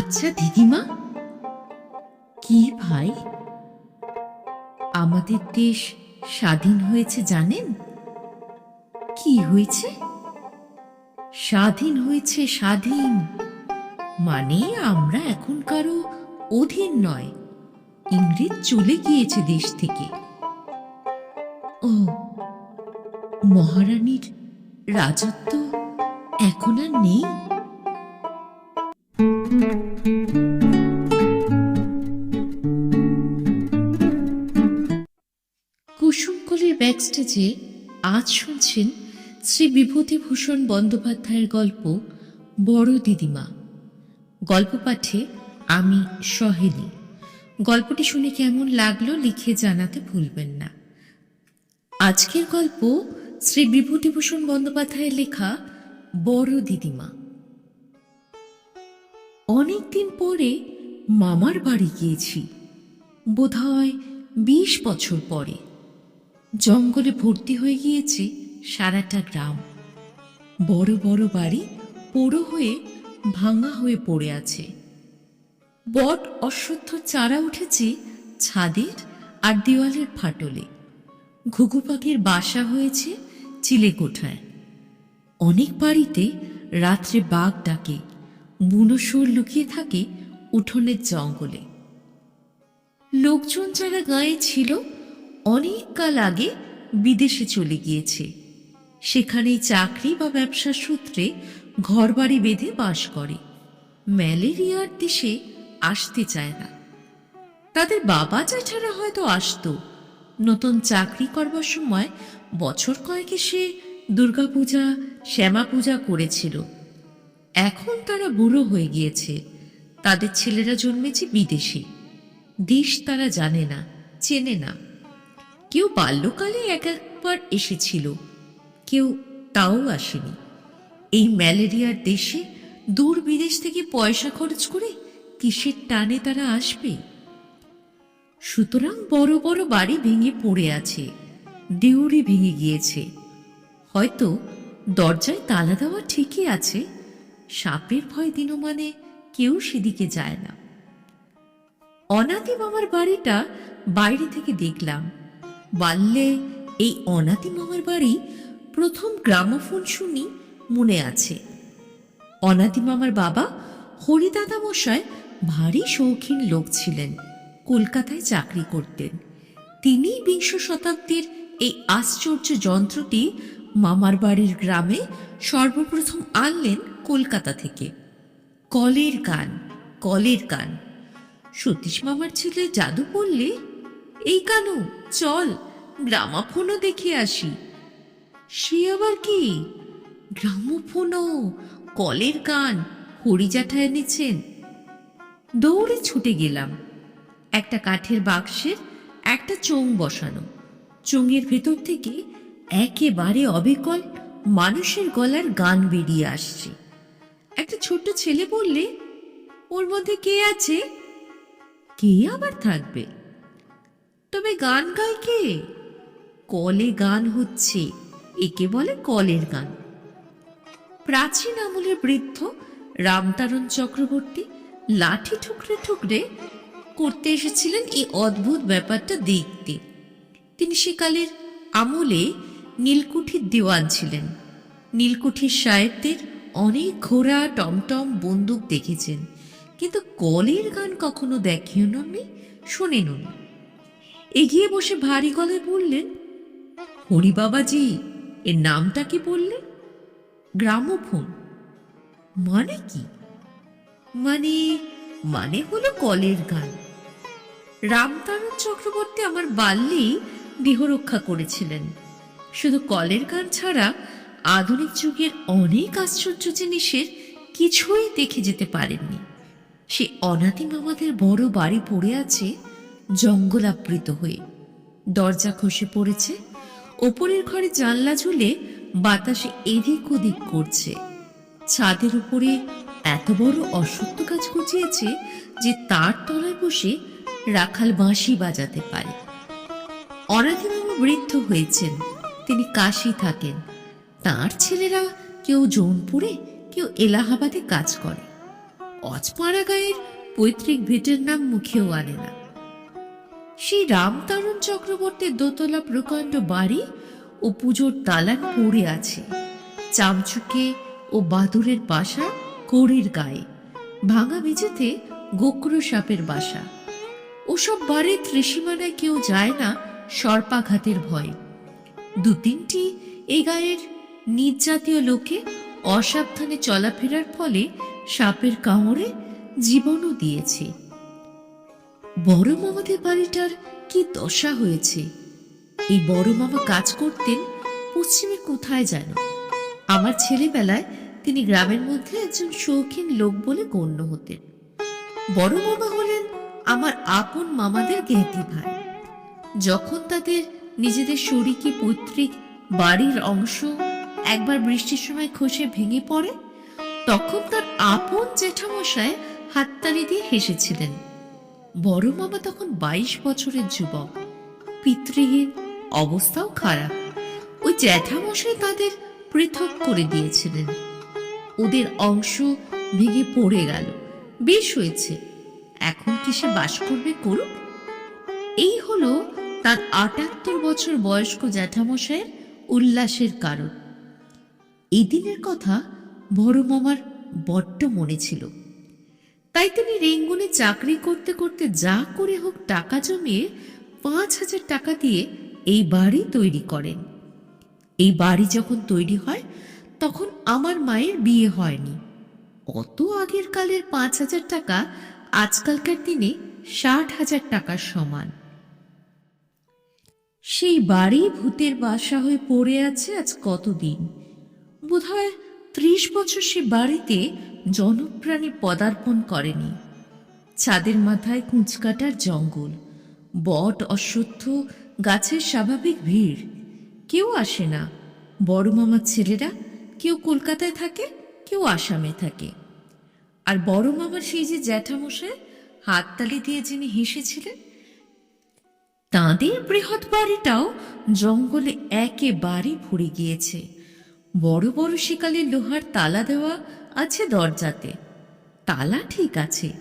আচ্ছা দিদিমা। কি ভাই? আমাদের দেশ স্বাধীন হয়েছে জানেন? কি হয়েছে? স্বাধীন হয়েছে স্বাধীন মানে আমরা এখন কারও অধীন নয়। ইংরেজ চলে গিয়েছে দেশ থেকে। ও, মহারানীর রাজত্ব এখন আর নেই? ব্যাকস্টেজে আজ শুনছেন শ্রী বিভূতিভূষণ বন্দ্যোপাধ্যায়ের গল্প বড় দিদিমা। গল্প পাঠে আমি সহেলি। গল্পটি শুনে কেমন লাগল লিখে জানাতে ভুলবেন না। আজকের গল্প শ্রী বিভূতিভূষণ বন্দ্যোপাধ্যায়ের লেখা বড় দিদিমা। অনেকদিন পরে মামার বাড়ি গিয়েছি। বোধহয় বিশ বছর পরে। জঙ্গলে ভর্তি হয়ে গিয়েছে সারাটা গ্রাম। বড় বড় বাড়ি পোড়ো হয়ে ভাঙা হয়ে পড়ে আছে। বট অশ্বত্থ চারা উঠেছে ছাদের আর দেওয়ালের ফাটলে। ঘুঘু পাখির বাসা হয়েছে চিলে কোঠায় অনেক বাড়িতে রাত্রে বাঘ ডাকে, বুনো সুর লুকিয়ে থাকে উঠোনের জঙ্গলে। লোকজন যারা গায়ে ছিল অনেক কাল আগে বিদেশে চলে গিয়েছে। সেখানেই চাকরি বা ব্যবসার সূত্রে ঘরবাড়ি বেঁধে বাস করে। ম্যালেরিয়ার দেশে আসতে চায় না। তাদের বাবা জ্যাঠারা হয়তো আসতো। নতুন চাকরি করবার সময় বছর কয়েক সে দুর্গাপূজা শ্যামা পূজা করেছিল। এখন তারা বুড়ো হয়ে গিয়েছে। তাদের ছেলেরা জন্মেছে বিদেশে। দেশ তারা জানে না, চেনে না। কেউ বাল্যকালে এক একবার এসেছিল, কেউ তাও আসেনি। এই ম্যালেরিয়ার দেশে দূর বিদেশ থেকে পয়সা খরচ করে কিসের টানে তারা আসবে? সুতরাং বড় বড় বাড়ি ভেঙে পড়ে আছে, দেউড়ি ভেঙে গিয়েছে। হয়তো দরজায় তালা দেওয়া ঠিকই আছে, সাপের ভয় দিনমানে কেউ সেদিকে যায় না। অনাদি মামার বাড়িটা বাইরে থেকে দেখলাম। বাল্যে এই অনাতি মামার বাড়ি প্রথম গ্রামোফোন শুনি মনে আছে। অনাতি মামার বাবা হরিদাদা মশায় ভারী শৌখিন লোক ছিলেন, কলকাতায় চাকরি করতেন। তিনি বিংশ শতাব্দীর এই আশ্চর্য যন্ত্রটি মামার বাড়ির গ্রামে সর্বপ্রথম আনলেন কলকাতা থেকে। কলের গান কলের গান সতীশ মামার ছেলে জাদু পড়লে এই কানু, চল, গ্রামাফোনও দেখে আসি। সে আবার কি? গ্রামোফোনও, কলের গান, হরিজাঠা এনেছেন। দৌড়ে ছুটে গেলাম। একটা কাঠের বাক্সের একটা চোং বসানো। চোঙের ভেতর থেকে একেবারে অবিকল মানুষের গলার গান বেরিয়ে আসছে। একটা ছোট্ট ছেলে বললে, ওর মধ্যে কে আছে? কে আবার থাকবে? তবে গান গায় কে? কলে গান হচ্ছে, একে বলে কলের গান। প্রাচীন আমলের বৃদ্ধ রামতারণ চক্রবর্তী লাঠি ঠুকরে ঠুকরে করতে এসেছিলেন এই অদ্ভুত ব্যাপারটা দেখতে। তিনি সেকালের আমলে নীলকুঠির দেওয়ান ছিলেন। নীলকুঠির সাহেবদের অনেক ঘোড়া, টমটম, বন্দুক দেখেছেন। কিন্তু কলের গান কখনো দেখেননি, শোনেননি। এগিয়ে বসে ভারী গলায় বললেন, হরি বাবাজি, এর নামটা কি বললে? গ্রামোফোন। মানে কি? মানে মানে হলো কলের গান। রামতারণ চক্রবর্তী আমার বাল্যেই দেহরক্ষা করেছিলেন। শুধু কলের গান ছাড়া আধুনিক যুগের অনেক আশ্চর্য জিনিসের কিছুই দেখে যেতে পারেননি। সে অনাদি আমাদের বড় বাড়ি পড়ে আছে জঙ্গলাবৃত হয়ে। দরজা খসে পড়েছে, ওপরের ঘরে জানলা ঝুলে বাতাসে এদিক ওদিক করছে। ছাদের উপরে এত বড় অসত্য কাজ গজিয়েছে যে তার তলায় বসে রাখাল বাঁশি বাজাতে পারে। অনাথিবাবু বৃদ্ধ হয়েছেন, তিনি কাশি থাকেন। তার ছেলেরা কেউ জৌনপুরে, কেউ এলাহাবাদে কাজ করে। অজপাড়া গায়ের পৈতৃক ভিটের নাম মুখেও আনে না। সেই রামতারণ চক্রবর্তীর দোতলা প্রকাণ্ড বাড়ি ও পুজোর দালান পড়ে আছে। চামচুকে ও বাদুরের বাসা কোড়ের গায়ে। ভাঙা মেঝেতে গোক্র সাপের বাসা। ওসব বাড়ির ত্রিসীমানায় কেউ যায় না সর্পাঘাতের ভয়ে। দু তিনটি এই গায়ের নিজ জাতীয় লোকে অসাবধানে চলাফেরার ফলে সাপের কামড়ে জীবনও দিয়েছে। বড় মামাদের বাড়িটার কি দশা হয়েছে? এই বড় মামা কাজ করতেন পশ্চিমে কোথায় যেন? আমার ছেলেবেলায় তিনি গ্রামের মধ্যে একজন শৌখিন লোক বলে গণ্য হতেন। বড় মামা হলেন আমার আপন মামাদের জ্ঞাতি ভাই। যখন তাদের নিজেদের শরিকি পৈতৃক বাড়ির অংশ একবার বৃষ্টির সময় খসে ভেঙে পড়ে, তখন তার আপন জেঠামশায় হাততালি দিয়ে হেসেছিলেন। বড় মামা তখন বাইশ বছরের যুবক। পিতৃহীন অবস্থাও খারাপ। ওই জ্যাঠামশাই তাদের পৃথক করে দিয়েছিলেন। ওদের অংশ ভেঙে পড়ে গেল। বেশ হয়েছে। এখন কি সে বাস করবে করুক? এই হলো তার আটাত্তর বছর বয়স্ক জ্যাঠামশাইয়ের উল্লাসের কারণ। এদিনের কথা বড় মামার বড্ড মনে ছিল। তাই তিনি রেঙ্গুনে চাকরি করতে করতে যা করে হোক টাকা জমিয়ে পাঁচ হাজার টাকা দিয়ে এই বাড়ি তৈরি করেন। এই বাড়ি যখন তৈরি হয়, তখন আমার মায়ের বিয়ে হয়নি। অত আগের কালের পাঁচ হাজার টাকা আজকালকার দিনে ষাট হাজার টাকার সমান। সেই বাড়ি ভূতের বাসা হয়ে পড়ে আছে আজ কতদিন? বোধহয় ত্রিশ বছর সে বাড়িতে জনপ্রাণী পদার্পণ করেনি। ছাদের মাথায় কুঁচকাটার জঙ্গল। বট অশ্বত্থ, গাছের স্বাভাবিক ভিড়। কেউ আসে না। বড় মামার ছেলেরা কেউ কলকাতায় থাকে, কেউ আসামে থাকে। আর বড় মামার সেই যে জ্যাঠামশাই হাততালি দিয়ে যিনি হেসেছিলেন, তাঁদের বৃহৎ বাড়িটাও জঙ্গলে একেবারে ভরে গিয়েছে। বড় বড় শিকালের লোহার তালা দেওয়া আছে দরজাতে। তালা ঠিক আছে।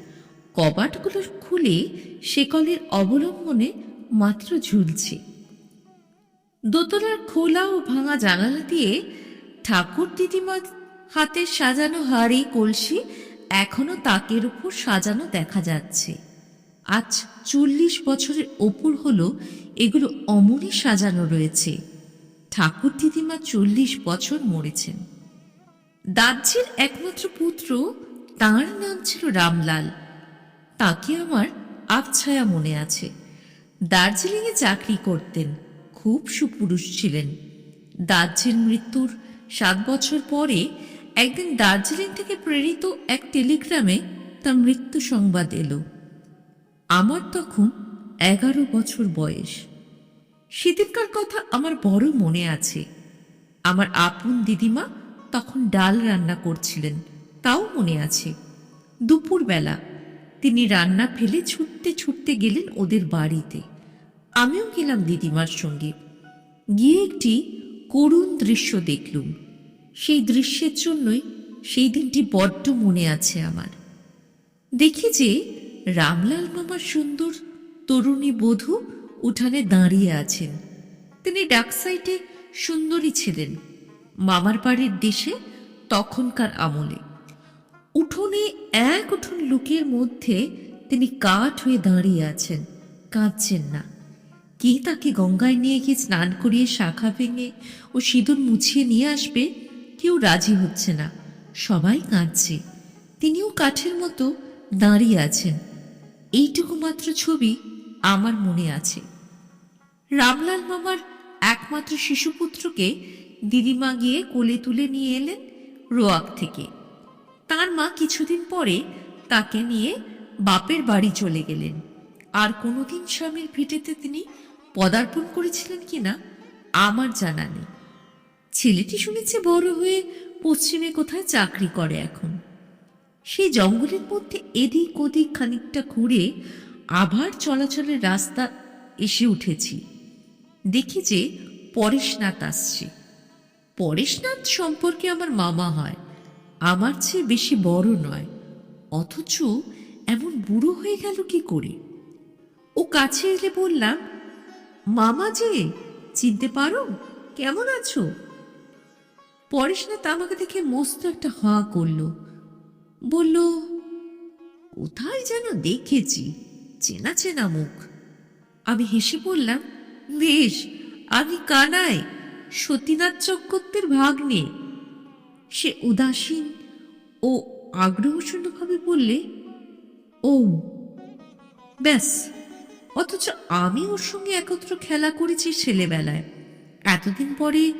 কবাটগুলো খুলে সেকলের অবলম্বনে মাত্র ঝুলছে। দোতলার খোলা ও ভাঙা জানালা দিয়ে ঠাকুর দিদিমার হাতে সাজানো হাড়ি, কলসি এখনও তাকের উপর সাজানো দেখা যাচ্ছে। আজ চল্লিশ বছরের ওপর হলো এগুলো অমরই সাজানো রয়েছে। ঠাকুর দিদিমা চল্লিশ বছর মরেছেন। দাজ্যের একমাত্র পুত্র, তার নাম ছিল রামলাল। তাকে আমার আবছায়া মনে আছে। দার্জিলিংয়ে চাকরি করতেন, খুব সুপুরুষ ছিলেন। দাজ্যের মৃত্যুর সাত বছর পরে একদিন দার্জিলিং থেকে প্রেরিত এক টেলিগ্রামে তার মৃত্যু সংবাদ এলো। আমার তখন এগারো বছর বয়স। সেদিনকার কথা আমার বড় মনে আছে। আমার আপন দিদিমা তখন ডাল রান্না করছিলেন, তাও মনে আছে। দুপুরবেলা তিনি রান্না ফেলে ছুটতে ছুটতে গেলেন ওদের বাড়িতে। আমিও গেলাম দিদিমার সঙ্গে। গিয়ে একটি করুণ দৃশ্য দেখলুম। সেই দৃশ্যের জন্যই সেই দিনটি বড্ড মনে আছে আমার। দেখি যে রামলাল মামার সুন্দর তরুণী বধূ উঠানে দাঁড়িয়ে আছেন। তিনি ডাক সাইডে সুন্দরী ছিলেন। মামার বাড়ির দেশে, তখনকার আমলে। উঠোনে এক উঠোন লোকের মধ্যে তিনি কাঠ হয়ে দাঁড়িয়ে আছেন, কাঁদছেন না। কে তাকে গঙ্গায় নিয়ে গিয়ে স্নান করিয়ে শাখা ভেঙে ও সিঁদুর মুছিয়ে নিয়ে আসবে, কেউ রাজি হচ্ছে না। সবাই কাঁদছে। তিনিও কাঠের মতো দাঁড়িয়ে আছেন। এইটুকু মাত্র ছবি আমার মনে আছে। রামলাল মামার একমাত্র শিশুপুত্রকে দিদিমা গিয়ে কোলে তুলে নিয়ে এলেন রোয়াক থেকে। তার মা কিছুদিন পরে তাকে নিয়ে বাপের বাড়ি চলে গেলেন। আর কোনোদিন স্বামীর ভিটেতে তিনি পদার্পণ করেছিলেন কিনা আমার জানা নেই। ছেলেটি শুনেছে বড় হয়ে পশ্চিমে কোথায় চাকরি করে এখন। সেই জঙ্গলের মধ্যে এদিক ওদিক খানিকটা ঘুরে আবার চলাচলের রাস্তা এসে উঠেছি। দেখি যে পরেশনাথ আসছে। পরেশনাথ সম্পর্কে আমার মামা হয়। আমার চেয়ে বেশি বড় নয়। অথচ এমন বুড়ো হয়ে গেল কি করে? ও কাছে এলে বললাম, মামা যে, চিনতে পারো? কেমন আছো? পরেশনাথ আমাকে দেখে মস্ত একটা হাঁ করল। বলল, কোথায় যেন দেখেছি? চেনা চেনা মুখ। আমি হেসে বললাম, বেশ, আমি কানাই। সতীনাথ চক্রবর্তীর ভাগ্নে সে উদাসীন ও আগ্রহশূন্যভাবে বললে ও ব্যাস, অথচ আমি ওর সঙ্গে একত্র খেলা করেছি ছেলেবেলায়। এতদিন পরে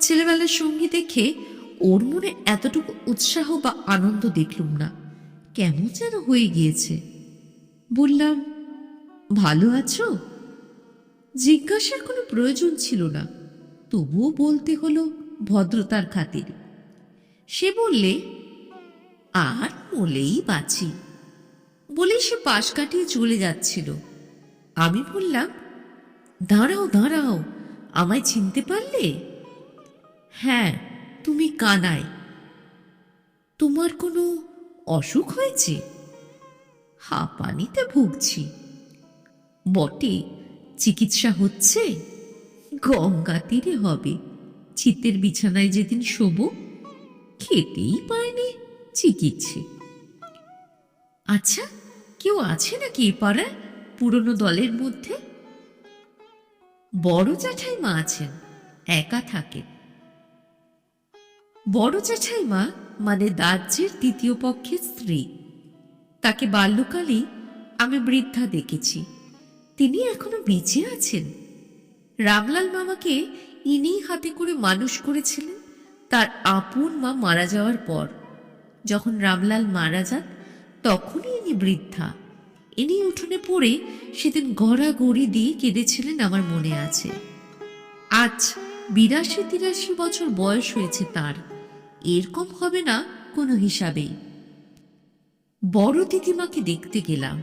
ছেলেবেলার সঙ্গী দেখে ওর মনে এতটুকু উৎসাহ বা আনন্দ দেখলুম না। কেমন যেন হয়ে গিয়েছে। বললাম, ভালো আছো? জিজ্ঞাসার কোনো প্রয়োজন ছিল না। তবুও বলতে হলো ভদ্রতার খাতির। সে বললে, আর বলেই বাঁচি। বলে সে পাশ কাটিয়ে চলে যাচ্ছিল। আমি বললাম, দাঁড়াও দাঁড়াও, আমায় চিনতে পারলে? হ্যাঁ তুমি কানাই। তোমার কোনো অসুখ হয়েছে? হাঁপানিতে ভুগছি। বটে, চিকিৎসা হচ্ছে? গঙ্গা তীরে হবে। চিতের বিছানায় যেদিন শোবো, খেতেই পায়নি চিকিৎসে। আচ্ছা কেউ আছে নাকি এ পাড়ায় পুরনো দলের মধ্যে? বড় জ্যাঠাইমা আছেন, একা থাকে। বড় জ্যাঠাইমা মানে দাজ্যের দ্বিতীয় পক্ষের স্ত্রী। তাকে বাল্যকালেই আমি বৃদ্ধা দেখেছি। তিনি এখনও বেঁচে আছেন। রামলাল মামাকে ইনিই হাতে করে মানুষ করেছিলেন তার আপন মা মারা যাওয়ার পর। যখন রামলাল মারা যান, তখনই ইনি বৃদ্ধা। ইনি উঠোনে পড়ে সেদিন গড়া গড়ি দিয়ে কেঁদেছিলেন আমার মনে আছে। আজ বিরাশি তিরাশি বছর বয়স হয়েছে তার। এরকম হবে না কোনো হিসাবেই। বড় দিদিমাকে দেখতে গেলাম।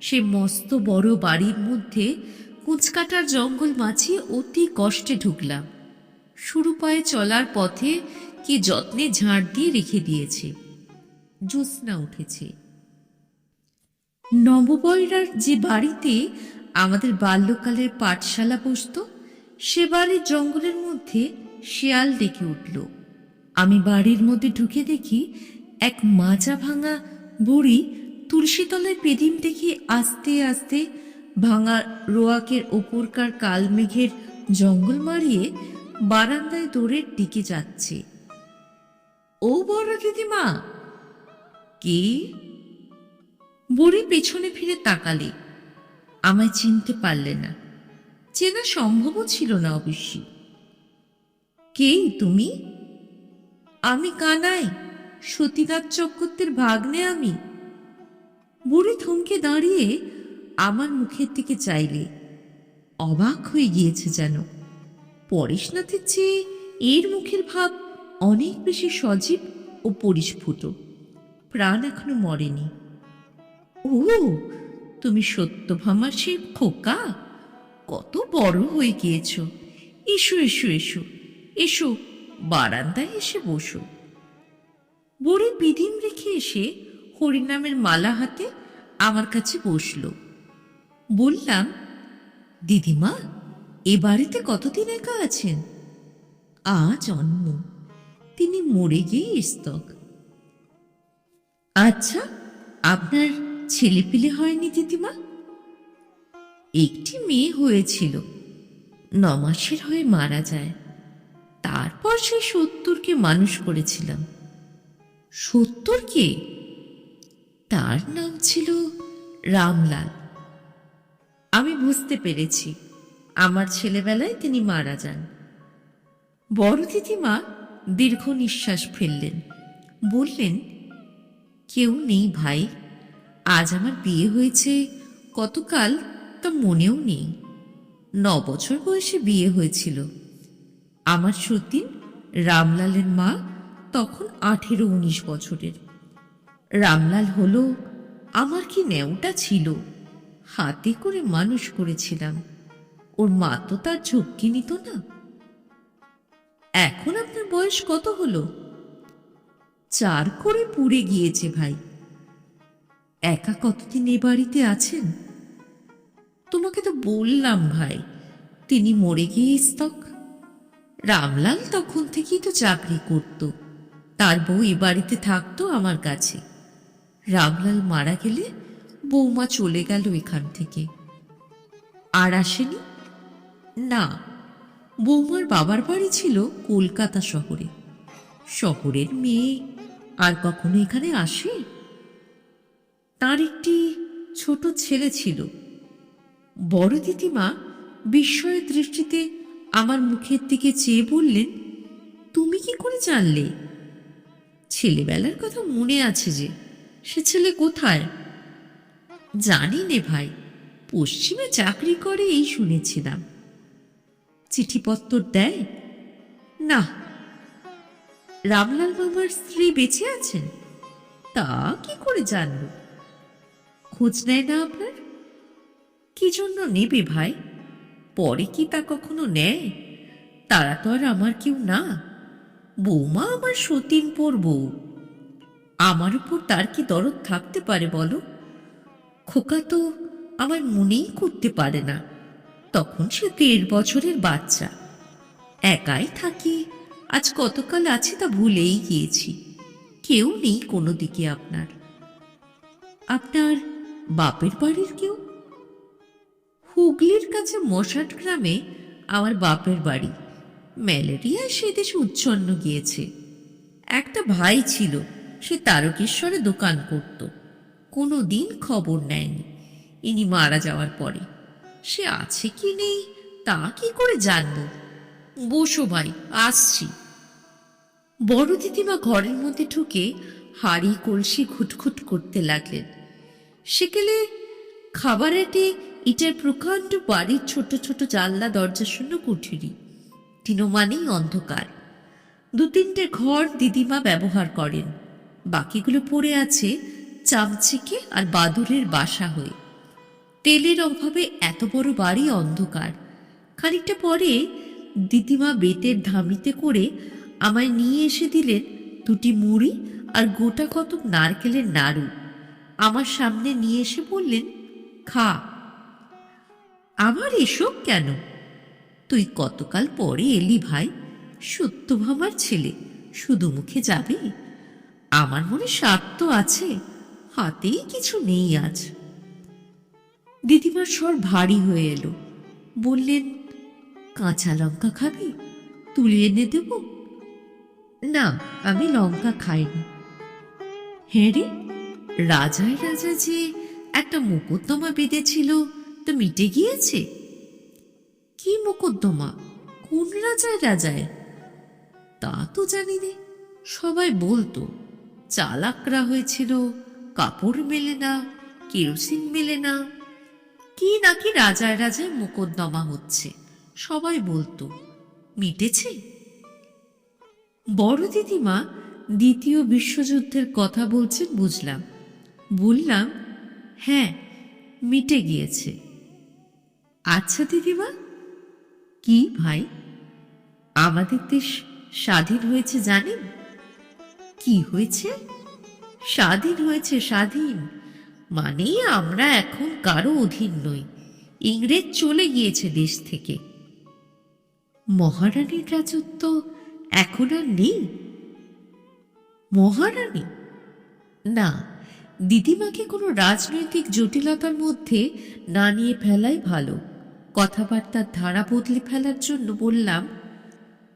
সে মস্ত বড় বাড়ির মধ্যে কুচকাটার জঙ্গল মাছিয়ে অতি কষ্টে ঢুকলাম। শুরু পায়ে চলার পথে কি যত্নে ঝাড় দিয়ে রেখে দিয়েছে। জ্যোৎস্না উঠেছে। নববয়রার যে বাড়িতে আমাদের বাল্যকালের পাঠশালা বসত, সে বাড়ির জঙ্গলের মধ্যে শেয়াল ডেকে উঠল। আমি বাড়ির মধ্যে ঢুকে দেখি এক মাজা ভাঙা বুড়ি তুলসীতলায় পেদিম দেখি আস্তে আস্তে ভাঙা রোয়াকের ওপরকার কালমেঘের জঙ্গল মারিয়ে বারান্দায় দৌড়ের দিকে যাচ্ছে। ও বড় দিদিমা! কে? বুড়ি পেছনে ফিরে তাকালে। আমায় চিনতে পারলে না। চেনা সম্ভবও ছিল না অবশ্যই কেই তুমি? আমি কানাই, সতীনাথ চক্রবর্তীর ভাগ্নে আমি। বুড়ি থমকে দাঁড়িয়ে আমার মুখের দিকে চাইলে অবাক হয়ে গিয়েছে যেন। পরেশনাথের চেয়ে এর মুখের ভাব অনেক বেশি সজীব ও পরিস্ফুট। প্রাণ এখনও মরেনি। ও, তুমি সত্যভামার সেই খোকা? কত বড় হয়ে গিয়েছ। এসো এসো এসো এসো, বারান্দায় এসে বসো। বুড়ি বিধিম রেখে এসে হরিনামের মালা হাতে আমার কাছে বসল। বললাম, দিদিমা, এ বাড়িতে কতদিন একা আছেন? আ জন্ম তিনি মরে গিয়ে স্তক আচ্ছা আপনার ছেলেপিলে হয়নি দিদিমা? একটি মেয়ে হয়েছিল ন মাসের হয়ে মারা যায়। তারপর সেই সত্তরকে মানুষ করেছিলাম। সত্তরকে? তার নাম ছিল রামলাল। আমি বুঝতে পেরেছি। আমার ছেলেবেলায় তিনি মারা যান। বড় দিদিমা দীর্ঘ নিঃশ্বাস ফেললেন। বললেন, কেউ নেই ভাই। আজ আমার বিয়ে হয়েছে। কতকাল তা মনেও নেই। ন বছর বয়সে বিয়ে হয়েছিল। আমার সতীন রামলালের মা তখন আঠেরো উনিশ বছরের। রামলাল হলো, আমার কি নেওটা ছিল? হাতে করে মানুষ করেছিলাম। ওর মা তো তার ঝক্কি নিত না। এখন আপনার বয়স কত হলো? চার করে পুড়ে গিয়েছে ভাই। একা কতদিন এ বাড়িতে আছেন? তোমাকে তো বললাম ভাই, তিনি মরে গিয়ে স্তক। রামলাল তখন থেকেই তো চাকরি করত। তার বউ এ বাড়িতে থাকতো আমার কাছে। রামলাল মারা গেলে বৌমা চলে গেল এখান থেকে। আর আসেনি? না, বৌমার বাবার বাড়ি ছিল কলকাতা শহরে। শহরের মেয়ে আর কখনো এখানে আসে? তার একটি ছোট ছেলে ছিল। বড় দিদিমা বিস্ময়ের দৃষ্টিতে আমার মুখের দিকে চেয়ে বললেন, তুমি কি করে জানলে? ছেলেবেলার কথা মনে আছে যে, সে ছেলে কোথায়? জানি নে ভাই, পশ্চিমে চাকরি করে এই শুনেছিলাম। চিঠিপত্র দেয়? না। রামলাল বাবার স্ত্রী বেঁচে আছেন? তা কি করে জানল? খোঁজ নেয় না আপনার? কি জন্য নেবে ভাই? পরে কি তা কখনো নেয়? তারা তো আর আমার কেউ না। বৌমা আমার সতীন পর বউ। আমার উপর তার কি দরদ থাকতে পারে বলো? খোকা তো আমার মনেই করতে পারে না। তখন সে দেড় বছরের বাচ্চা। একাই থাকি, আজ কতকাল আছে তা ভুলেই গিয়েছি। কেউ নেই কোনো দিকে আপনার। আপনার বাপের বাড়ির কেউ? হুগলির কাছে মশাট গ্রামে আমার বাপের বাড়ি। ম্যালেরিয়া সে দেশে উচ্ছন্ন গিয়েছে। একটা ভাই ছিল, সে তারকেশ্বরে দোকান করত। কোনো দিন খবর নেয়নি। ইনি মারা যাওয়ার পরে, সে আছে কি নেই, তা কি করে জানব? বসো ভাই, আসছি। বড় দিদিমা ঘরের মধ্যে ঢুকে হাড়ি কলসি ঘুটঘুট করতে লাগলেন। সেকেলে খাবারেতে ইটের প্রকাণ্ড বাড়ির ছোট ছোট জানলা দরজা শূন্য কুঠুরি। তিনমানেই অন্ধকার। দু তিনটে ঘর দিদিমা ব্যবহার করেন। বাকিগুলো পড়ে আছে চামচিকে আর বাদুরের বাসা হয়ে তেলের অভাবে এত বড় বাড়ি অন্ধকার। খানিকটা পরে দিদিমা বেতের ধামিতে করে আমায় নিয়ে এসে দিলেন দুটি মুড়ি আর গোটা কতক নারকেলের নাড়ু। আমার সামনে নিয়ে এসে বললেন, খা। আমার এসব কেন? তুই কতকাল পরে এলি ভাই? সত্য সত্যভামার ছেলে, শুধু মুখে যাবে? আমার মনে স্বাদ তো আছে। হাতেই কিছু নেই আজ। দিদিমার স্বর ভারী হয়ে এলো। বললেন, কাঁচা লঙ্কা খাবি? তুলে এনে দেব? না, আমি লঙ্কা খাইনি। হ্যাঁ রে, রাজায় রাজা যে একটা মোকদ্দমা বেঁধেছিল, তো মিটে গিয়েছে? কি মোকদ্দমা কোন রাজায় রাজায়? তা তো জানি সবাই বলতো, চালাকরা হয়েছিল কাপড় মেলে না, কেরোসিন মেলে না। কি নাকি রাজায় রাজায় মোকদ্দমা হচ্ছে, সবাই বলতো, মিটেছে। বড় দিদিমা দ্বিতীয় বিশ্বযুদ্ধের কথা বলছেন বুঝলাম। বললাম হ্যাঁ মিটে গিয়েছে। আচ্ছা দিদিমা, কি ভাই? আমাদের দেশ স্বাধীন হয়েছে জানেন? কি হয়েছে? স্বাধীন হয়েছে স্বাধীন। মানে আমরা এখন কারও অধীন নই। ইংরেজ চলে গিয়েছে দেশ থেকে। মহারানীর রাজত্ব এখন আর নেই? মহারানী? না, দিদিমাকে কোনো রাজনৈতিক জটিলতার মধ্যে না নিয়ে ফেলাই ভালো। কথাবার্তার ধারা বদলে ফেলার জন্য বললাম,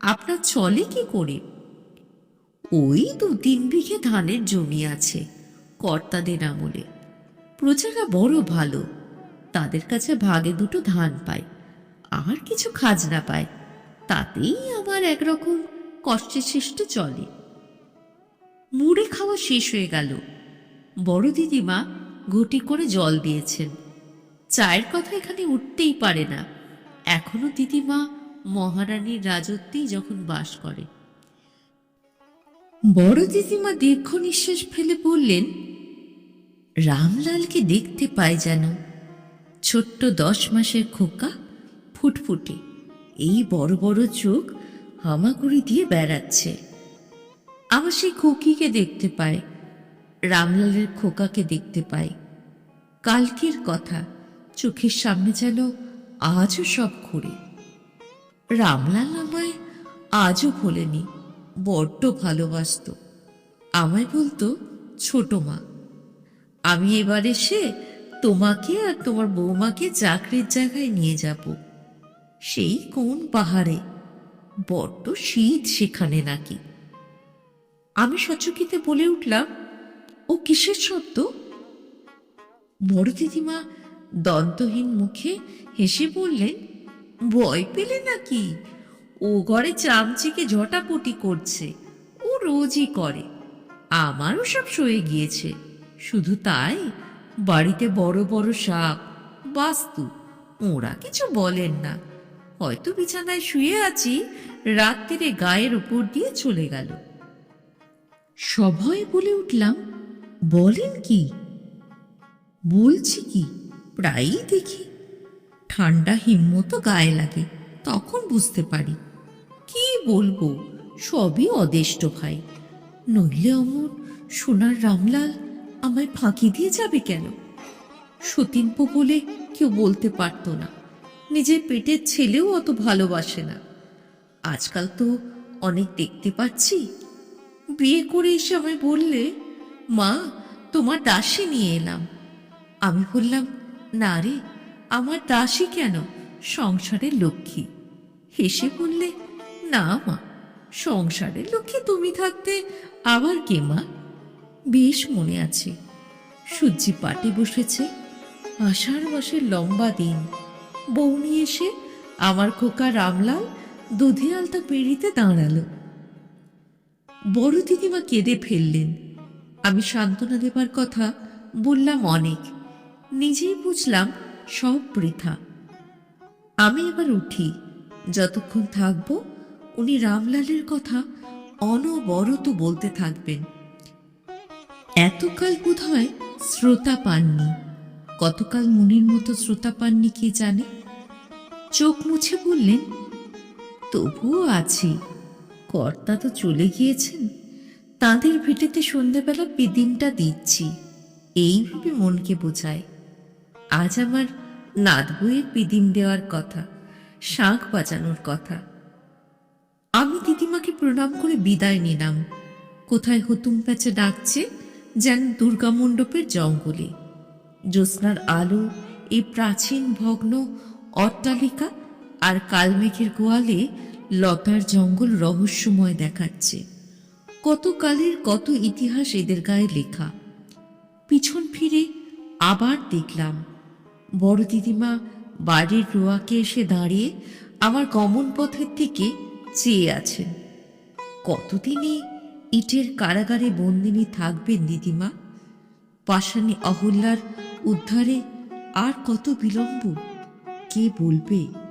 আপনার চলে কি করে? ওই দু তিন বিঘে ধানের জমি আছে, কর্তাদের আমলে। প্রজারা বড় ভালো, তাদের কাছে ভাগে দুটো ধান পায়, আর কিছু খাজনা পায়। তাতেই আমার একরকম কষ্টে সৃষ্টি চলে। মুড়ে খাওয়া শেষ হয়ে গেল। বড় দিদিমা ঘটি করে জল দিয়েছেন। চায়ের কথা এখানে উঠতেই পারে না। এখনও দিদিমা মহারানীর রাজত্বেই যখন বাস করে। বড় দিদিমা দীর্ঘ নিঃশ্বাস ফেলে বললেন, রামলালকে দেখতে পাই যেন। ছোট্ট দশ মাসের খোকা ফুটফুটে। এই বড় বড় চোখ হামাগুড়ি দিয়ে বেড়াচ্ছে। আমার সেই খুকিকে দেখতে পায়, রামলালের খোকাকে দেখতে পাই কালকের কথা, চোখের সামনে যেন আজও সব ঘুরে। রামলাল আমায় আজও ভোলেনি। বড্ড ভালোবাসত। আমায় বলতো, ছোট মা, আমি এবার এসে তোমাকে আর তোমার বৌমাকে চাকরির জায়গায় নিয়ে যাব। সেই কোন পাহাড়ে? বড্ড শীত সেখানে নাকি। আমি সচকিতে বলে উঠলাম, ও কিসের শব্দ? বড় দিদিমা দন্তহীন মুখে হেসে বললেন, ভয় পেলে নাকি? ও ঘরে চামচিকে ঝটাপটি করছে। ও রোজই করে। আমারও সব সয়ে গিয়েছে। শুধু তাই, বাড়িতে বড় বড় সাপ, বাস্তু, ওরা কিছু বলেন না। হয়তো বিছানায় শুয়ে আছি রাত্রিরে গায়ের উপর দিয়ে চলে গেল। সভয়ে বলে উঠলাম, বলেন কি? বলছি কি, প্রায়ই দেখি। ঠান্ডা হিম্মত গায়ে লাগে, তখন বুঝতে পারি। কি বলব? সবই অদেষ্ট ভাই। নইলে অমন সোনার রামলাল আমায় ফাঁকি দিয়ে যাবে কেন? সতীনপ বলে কেউ বলতে পারতো না। নিজের পেটের ছেলেও অত ভালোবাসে না। আজকাল তো অনেক দেখতে পাচ্ছি। বিয়ে করে এসে আমায় বললে, মা, তোমার দাসী নিয়ে এলাম। আমি বললাম, না রে, আমার দাসী কেন? সংসারের লক্ষ্মী। হেসে বললে না মা সংসারের লক্ষ্মী তুমি থাকতে আবার কে মা? বেশ মনে আছে, সূর্যি পাটে বসেছে, আষাঢ় মাসের লম্বা দিন। বৌনি এসে আমার খোকা রামলাল দুধে আলতা পেরিতে দাঁড়াল। বড় দিদিমা কেঁদে ফেললেন। আমি সান্ত্বনা দেবার কথা বললাম অনেক, নিজেই বুঝলাম সব বৃথা। আমি এবার উঠি, যতক্ষণ থাকব উনি রামলালের কথা অনবরত বলতে থাকবেন। এতকাল বোধ হয় শ্রোতা পাননি। কতকাল মুনির মতো শ্রোতা পাননি কে জানে? চোখ মুছে বললেন, তবুও আছি। কর্তা তো চলে গিয়েছেন। তাদের ভিটেতে সন্ধেবেলা পিদিমটা দিচ্ছি। এইভাবে মনকে বোঝায়। আজ আমার নাত বইয়ের পিদিম দেওয়ার কথা, শাঁখ বাজানোর কথা। আমি দিদিমাকে প্রণাম করে বিদায় নিলাম। কোথায় হুতুম প্যাচে ডাকছে যেন দুর্গা মণ্ডপের জঙ্গলে। জ্যোৎস্নার আলো, এই প্রাচীন ভগ্ন অট্টালিকা আর কালমেঘের গোয়ালে লতার জঙ্গল রহস্যময় দেখাচ্ছে। কত কালের কত ইতিহাস এদের গায়ে লেখা। পিছন ফিরে আবার দেখলাম, বড় দিদিমা বাড়ির রোয়াকে এসে দাঁড়িয়ে আমার গমন পথের দিকে চেয়ে আছেন কতদিনই ইটের কারাগারে বন্দিনী থাকবেন দিদিমা পাষাণী অহল্যার উদ্ধারে আর কত বিলম্ব? কে বলবে?